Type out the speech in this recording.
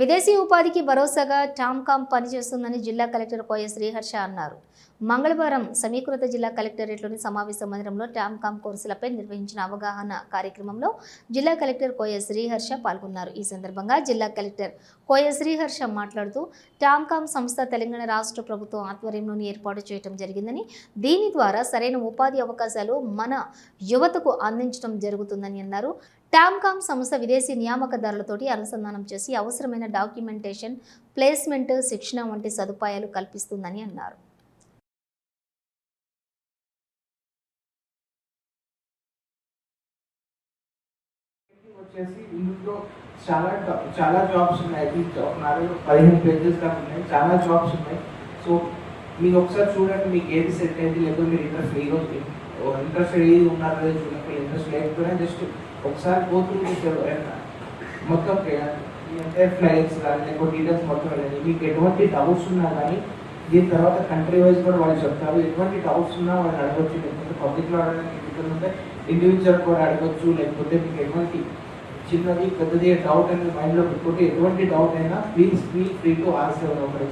విదేశీ ఉపాధికి భరోసాగా టామ్కామ్ పనిచేస్తుందని జిల్లా కలెక్టర్ కోయ శ్రీహర్ష అన్నారు. మంగళవారం సమీకృత జిల్లా కలెక్టరేట్లోని సమావేశ మందిరంలో టామ్కామ్ కోర్సులపై నిర్వహించిన అవగాహన కార్యక్రమంలో జిల్లా కలెక్టర్ కోయ శ్రీహర్ష పాల్గొన్నారు. ఈ సందర్భంగా జిల్లా కలెక్టర్ కోయ శ్రీహర్ష మాట్లాడుతూ టామ్కామ్ సంస్థ తెలంగాణ రాష్ట్ర ప్రభుత్వం ఆధ్వర్యంలోని ఏర్పాటు చేయడం జరిగిందని దీని ద్వారా సరైన ఉపాధి అవకాశాలు మన యువతకు అందించడం జరుగుతుందని అన్నారు. టామ్కామ్ సంస్థ విదేశీ నియామకదారులతోటి అనుసంధానం చేసి అవసరమైన డాక్యుమెంటేషన్ ప్లేస్మెంట్ శిక్షణ వంటి సదుపాయాలు కల్పిస్తుందని అన్నారు. వచ్చేసి ఇందులో చాలా చాలా జాబ్స్ ఉన్నాయి. ఐటీ జాబ్ నాలుగు పదిహేను పేజెస్ దాకా ఉన్నాయి. చాలా జాబ్స్ ఉన్నాయి. సో మీరు ఒకసారి చూడండి మీకు ఏది సెట్ అయింది. లేకపోతే మీరు ఇంట్రెస్ట్ ఈరోజు ఇంట్రెస్ట్ ఏది ఉన్నారో లేదో చూడండి. ఇంట్రెస్ట్ లేకపోయినా జస్ట్ ఒకసారి పోతూ మీకు మొత్తం అంటే ఫ్లైట్స్ కానీ లేకపోతే డీటెయిల్స్ మొత్తం వెళ్ళండి మీకు ఎటువంటి డౌట్స్ ఉన్నా కానీ దీని తర్వాత కంట్రీ వైజ్ కూడా వాళ్ళు చెప్తారు ఎటువంటి డౌట్స్ ఉన్నా వాళ్ళు అడగచ్చు లేకపోతే పబ్లిక్లో అడగడానికి ఇక్కడ ఉంటే ఇండివిజువల్ కూడా అడగచ్చు లేకపోతే మీకు ఎటువంటి చిన్నది పెద్దది డౌట్ అనేది మైండ్లో పెట్టుకుంటే ఎటువంటి డౌట్ అయినా please feel free to answer for